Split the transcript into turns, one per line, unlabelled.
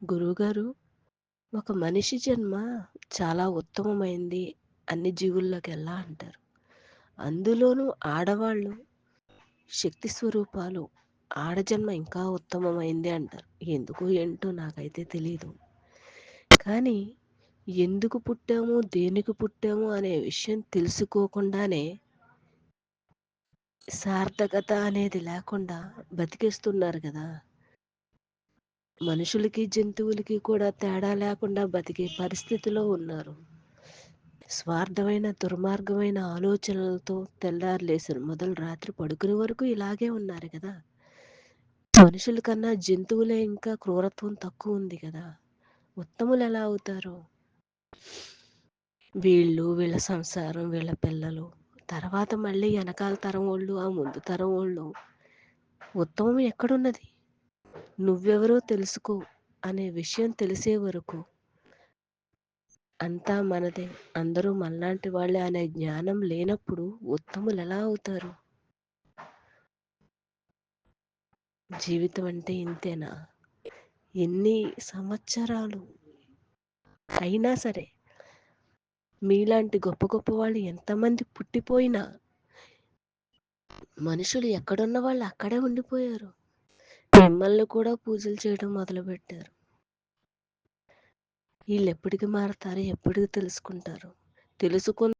గురువుగారు, ఒక మనిషి జన్మ చాలా ఉత్తమమైంది అన్ని జీవుల్లోకెల్లా అంటారు. అందులోనూ ఆడవాళ్ళు శక్తి స్వరూపాలు. ఆడజన్మ ఇంకా ఉత్తమమైంది అంటారు. ఎందుకు ఏంటో నాకైతే తెలియదు కానీ ఎందుకు పుట్టాము, దేనికి పుట్టాము అనే విషయం తెలుసుకోకుండానే సార్థకత అనేది లేకుండా బతికేస్తున్నారు కదా! మనుషులకి, జంతువులకి కూడా తేడా లేకుండా బతికే పరిస్థితిలో ఉన్నారు. స్వార్థమైన, దుర్మార్గమైన ఆలోచనలతో తెల్లారులేసిన మొదలు రాత్రి పడుకునే వరకు ఇలాగే ఉన్నారు కదా! మనుషుల కన్నా జంతువులే ఇంకా క్రూరత్వం తక్కువ ఉంది కదా! ఉత్తములు ఎలా అవుతారు? వీళ్ళు, వీళ్ళ సంసారం, వీళ్ళ పిల్లలు, తర్వాత మళ్ళీ వెనకాల తరం వాళ్ళు ఆ ముందు తరం వాళ్ళు ఉత్తమం ఎక్కడున్నది? నువ్వెవరో తెలుసుకో అనే విషయం తెలిసే వరకు అంతా మనదే, అందరూ మనలాంటి వాళ్ళే అనే జ్ఞానం లేనప్పుడు ఉత్తములు ఎలా అవుతారు? జీవితం అంటే ఇంతేనా? ఎన్ని సంవత్సరాలు అయినా సరే మీలాంటి గొప్ప గొప్ప వాళ్ళు ఎంతమంది పుట్టిపోయినా మనుషులు ఎక్కడున్న వాళ్ళు అక్కడే ఉండిపోయారు. మిమ్మల్ని కూడా పూజలు చేయడం మొదలుపెట్టారు. వీళ్ళు ఎప్పటికి మారతారో, ఎప్పటికి తెలుసుకుంటారు తెలుసుకున్న